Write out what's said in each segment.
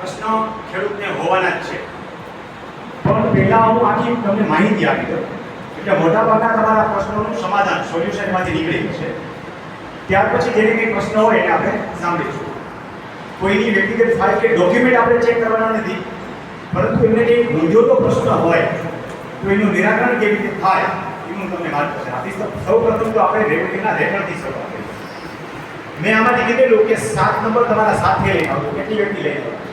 પ્રશ્ન ખેડૂતને હોવાના જ છે. પણ પહેલા હું આખી તમને માહિતી આપી દઉં. એટલે મોટાભાગના તમારા પ્રશ્નોનું સમાધાન સોલ્યુશનમાંથી નીકળી છે. ત્યાર પછી જેને કંઈ પ્રશ્ન હોય એને આપણે સાંભળીશું. કોઈની વ્યક્તિગત ફાઇલ કે ડોક્યુમેન્ટ આપણે ચેક કરવાના નથી. પરંતુ એમને કંઈ મૂંઝવતો પ્રશ્ન હોય, તો એનું નિરાકરણ કેવી રીતે થાય એનું તમને માર્ગદર્શન આપીશ. સૌ પ્રથમ તો આપણે રેવન્યુના રેકર્ડથી શરૂઆત કરીએ. મેં આમાંથી કીધેલું કે સાત નંબર તમારા સાથે લઈને આવજો કેટલી વ્યક્તિ આવજો બરાબર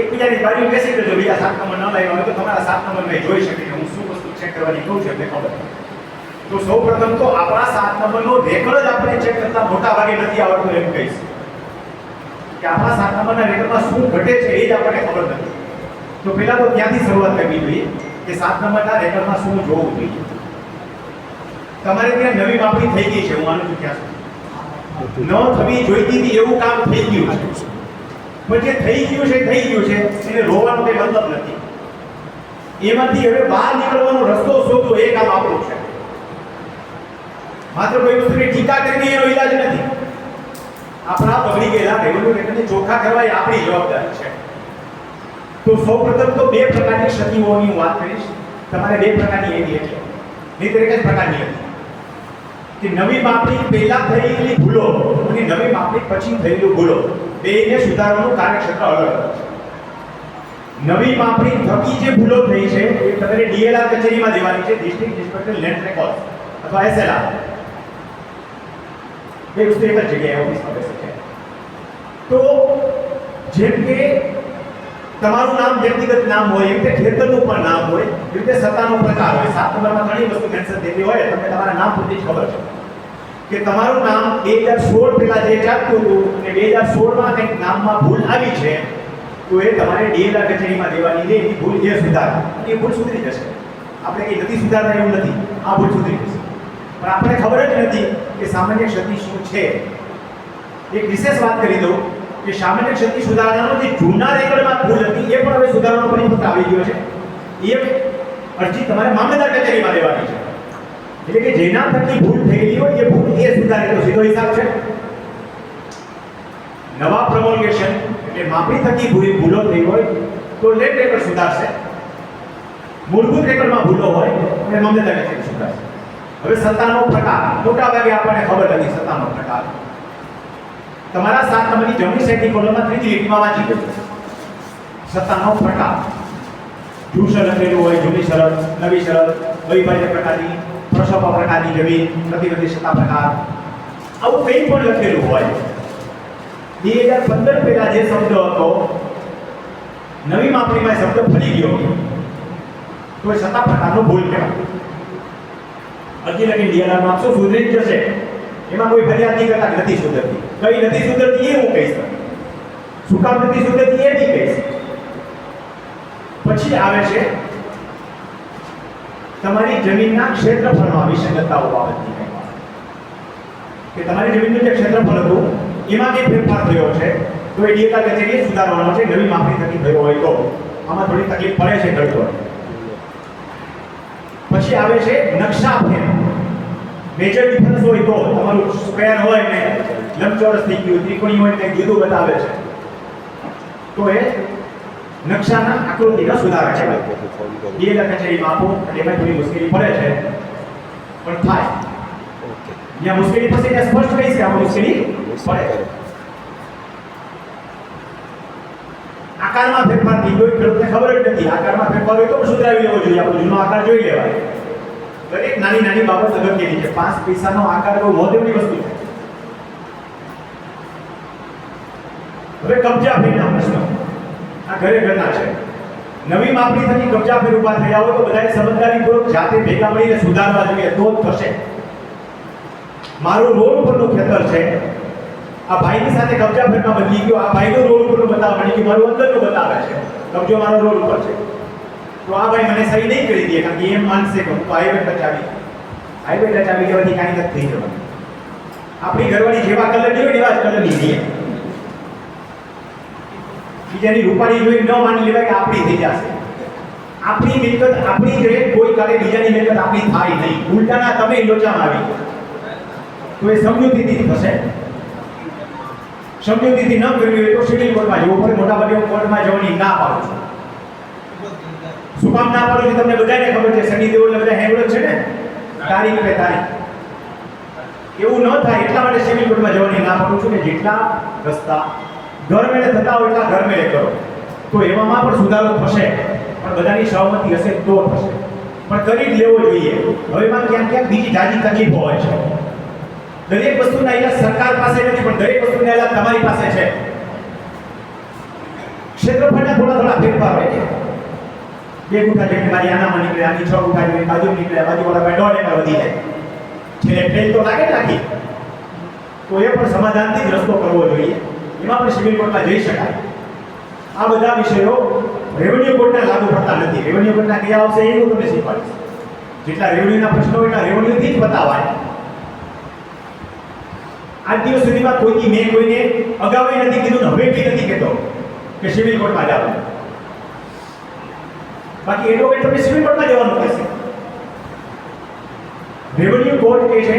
એકબીજાની બાજુ બેસી જજો બીજા સાત નંબર ન લાવ્યો હોય તો તમારા સાત નંબર મેં જોઈ શકે હું શું વસ્તુ ચેક કરવાની કહું છું એટલે ખબર. તો સૌ પ્રથમ તો આપણા સાત નંબરનો રેકોર્ડ જ આપણે ચેક કરતા મોટા ભાગે નથી આવડતું એમ કહીશ. કે આપણા સાત નંબરના રેકોર્ડમાં શું ઘટે છે એ જ આપણને ખબર નથી. તો પહેલા તો ત્યાંથી શરૂઆત કરવી જોઈએ? કે સાત નંબરના રેકોર્ડમાં શું જોવું જોઈએ? તમારે ત્યાં નવી માપણી થઈ ગઈ છે, હું માનું છું ત્યાં સુધી. ન થવી જોઈતી હતી એવું કામ થઈ ગયું છે. પણ જે થઈ ગયું છે, થઈ ગયું છે, એને રોવાનો કંઈ મતલબ નથી. એમાંથી હવે બહાર નીકળવાનો રસ્તો શોધવો એ કામ આપણું છે. માત્ર કોઈ વસ્તુની ટીકા કરીને એનો ઈલાજ નથી. આપણા બગડી ગયેલા રેવન્યુ ચોખ્ખા કરવા એ આપણી જવાબદારી છે. તો સૌપ્રથમ તો બે પ્રકારની ક્ષતિઓની હું વાત કરીશ. તમારે બે પ્રકારની એની એટલે. બે તરીકે જ પ્રકારની હતી કે નવી માપણી પહેલા થયેલી ભૂલો અને નવી માપણી પછી થયેલી ભૂલો બેને સુધારવાનું કાર્યક્ષેત્ર અલગ અલગ. નવી માપણી થકી જે ભૂલો થઈ છે, એ તમારે ડીએલઆર કચેરીમાં દેવાની છે ડિસ્ટ્રિક્ટ ઇન્સ્પેક્ટર લેન્ડ રેકોર્ડ અથવા એસએલઆર એ વસ્તુ એક જગ્યાએ ઓફિસમાં બેસે છે. તો જેમ કે તમારું નામ વ્યક્તિગત નામ હોય, એવી રીતે ખેતરનું પણ નામ હોય, એવી રીતે સત્તાનો પ્રકાર હોય. સાત નંબરમાં ઘણી વસ્તુ મેન્શન થયેલી હોય, તમને તમારા નામ પૂરતી જ ખબર છે. કે તમારું નામ બે હજાર સોળ પહેલાં જે ચાલતું હતું અને બે હજાર સોળમાં કંઈક નામમાં ભૂલ આવી છે, તો એ તમારે ડીએલઆર કચેરીમાં દેવાની છે, એની ભૂલ એ સુધાર. એ ભૂલ સુધરી જશે. આપણે કંઈ નથી સુધારતા એવું નથી. આ ભૂલ સુધરી જશે. પણ આપણને ખબર જ નથી કે સામાન્ય ક્ષતિ શું છે. એક વિશેષ વાત કરી દઉં. કે સામાન્ય ક્ષતિ સુધારણાનો જે જૂના રેકર્ડમાં ભૂલ હતી, એ પણ હવે સુધારવાનો પરિપત્ર આવી ગયો છે. એ અરજી તમારે મામલતદાર કચેરીમાં દેવાની છે. એટલે કે જેના થકી ભૂલ થયેલી હોય, એ ભૂલ એ સુધારે તો સીધો હિસાબ છે. નવા પ્રમોલ્ગેશન એટલે માપણી થકી ભૂલ ભૂલો થઈ હોય, તો લેટ રેકર્ડ સુધારશે. મૂળભૂત રેકર્ડમાં ભૂલો હોય અને મામલતદાર કચેરી સુધારશે. હવે સત્તાનો પ્રકાર મોટા ભાગે આપણને ખબર નથી સત્તાનો પ્રકાર. તમારા સાત નંબરની જમણી સાઈડની કોલમમાં ત્રીજી લીટીમાં વાંચી દો સત્તાનો પ્રકાર. જૂસ લખેલું હોય, જૂની શરત, નવી શરત વૈભાજ્ય પ્રકારની, પ્રસવ પ્રકારની જમીન પ્રતિબંધિત સત્તા પ્રકાર. આવું કંઈ પણ લખેલું હોય. બે હજાર પંદર પહેલા જે શબ્દ હતો, નવી માપણીમાં શબ્દ ફરી ગયો. તો એ સત્તા પ્રકારનો ભૂલ કહેવાય. અરજી લખી ડીએલઆરમાં આપશો સુધરી જશે? એમાં કોઈ ફરિયાદ નહીં કરતા નથી સુધરતી. કઈ નથી સુધરતી એ હું કહીશ. શું કામ નથી સુધરતી એ નહીં કહીશ. પછી આવે છે, તમારી જમીનના ક્ષેત્રફળમાં વિસંગતતાઓ બાબતની. કે તમારી જમીનનું જે ક્ષેત્રફળ હતું, એમાં કંઈ ફેરફાર થયો છે, તો એ ડીએતા કચેરીએ સુધારવાનો છે, નવી માપણી થકી થયો હોય તો. આમાં થોડી તકલીફ પડે છે ખેડૂતોને પછી આવે છે નકશા ફેર મેજર ડિફરન્સ હોય તો તમારું સ્ક્વેર હોય ને લંબચોરસ થઈ ગયું ત્રિકોણી હોય ને જુદું બતાવે છે. તો એ નકશાના આકૃતિના સુધારા છે. ડીએલઆર કચેરીમાં આપો અને એમાં થોડી મુશ્કેલી પડે છે પણ થાય. જ્યાં મુશ્કેલી પડશે ત્યાં સ્પષ્ટ કહીશ કે આ મુશ્કેલી પડે. આકારમાં ફેરફાર થઈ ગયો ખેડૂતને ખબર જ નથી. આકારમાં ફેરફાર હોય તો સુધરાવી લેવો જોઈએ. આપણો જૂનો આકાર જોઈ લેવાય. દરેક નાની નાની બાબત અગત્યની છે? પાંચ પૈસાનો આકાર બહુ મહત્વની વસ્તુ છે. હવે કબજા ફેરના પ્રશ્નો. આ ઘરે ઘરના છે. નવી માપણી થકી કબજા ફેર ઊભા થયા હોય તો બધાએ સમજદારીપૂર્વક જાતે ભેગા મળીને સુધારવા જોઈએ. તો જ થશે. મારું રોડ ઉપરનું ખેતર છે. આ ભાઈની સાથે કબજા ફેરમાં બદલી ગયો. આ ભાઈનો રોડ ઉપરનું બતાવવા મળી ગયું. મારું અંદરનું બતાવે છે. કબજો મારો રોડ ઉપર છે. તો આ ભાઈ મને સહી નહીં કરી દે, કારણ કે એમ માનશે કે હું તો હાઈવે ટચ આવી હાઈવે ટચ આવી જવાથી કાંઈ નથી થઈ જવાનું. આપણી ઘરવાળી જેવા કલરની હોય એવા જ કલરની છીએ બીજાની રૂપાળી જોઈ ન માની લેવાય કે આપણી થઈ જશે. આપણી મિલકત, આપણી જોઈએ કોઈ કાલે બીજાની મિલકત આપણી થાય નહીં. ઉલટાના તમે લોચામાં આવી તો એ સમજૂતીથી થશે. સમજૂતીથી ન કરવી હોય તો સિવિલ કોર્ટમાં જવું પડે. મોટા ભાગે કોર્ટમાં જવાની ના પાડું છું. શું કામ ના પાડું છું તમને બધાને ખબર છે. શનિ દેવ એટલે બધા હેંગડો છે ને? તારીખ પે તારીખ. એવું ન થાય, એટલા માટે સિવિલ કોર્ટમાં જવાની ના પાડું છું કે જેટલા રસ્તા ઘરમેળે થતા હોય એટલા ઘરમેળે કરો. તો એવામાં પણ સુધારો થશે. પણ બધાની સહમતિ હશે તો થશે. પણ કરી લેવો જોઈએ. હવે ક્યાંક ક્યાંક બીજી જાજી તકલીફ હોય છે. દરેક વસ્તુના ઈલાજ સરકાર પાસે નથી, પણ દરેક વસ્તુના ઈલાજ તમારી પાસે છે. ક્ષેત્રફળના થોડા થોડા ફેરફાર. હોય છે બે ગુઠા જેટલી મારી આનામાં નીકળે, આની છ ગુઠા જેટલી બાજુ નીકળે બાજુવાળા પાસે દોઢ એકર વધી જાય. છેલ્લે ટ્રેન તો લાગે નાખી તો એ પણ સમાધાનથી જ રસ્તો કરવો જોઈએ. એમાં પણ સિવિલ કોર્ટમાં જઈ શકાય. આ બધા વિષયો રેવન્યુ કોર્ટના લાગુ પડતા નથી. રેવન્યુ કોર્ટના કયા આવશે એ હું તમને શીખવાડીશ. જેટલા રેવન્યુના પ્રશ્નો એટલા રેવન્યુથી જ બતાવાય. આજ દિવસ સુધીમાં કોઈથી મેં કોઈને અગાઉ નથી કીધું ને હવેથી નથી કહેતો કે સિવિલ કોર્ટમાં જાવ બાકી એડવોકેટ તમને સિવિલ કોર્ટમાં જવાનું કહેશે રેવન્યુ કોર્ટ કે છે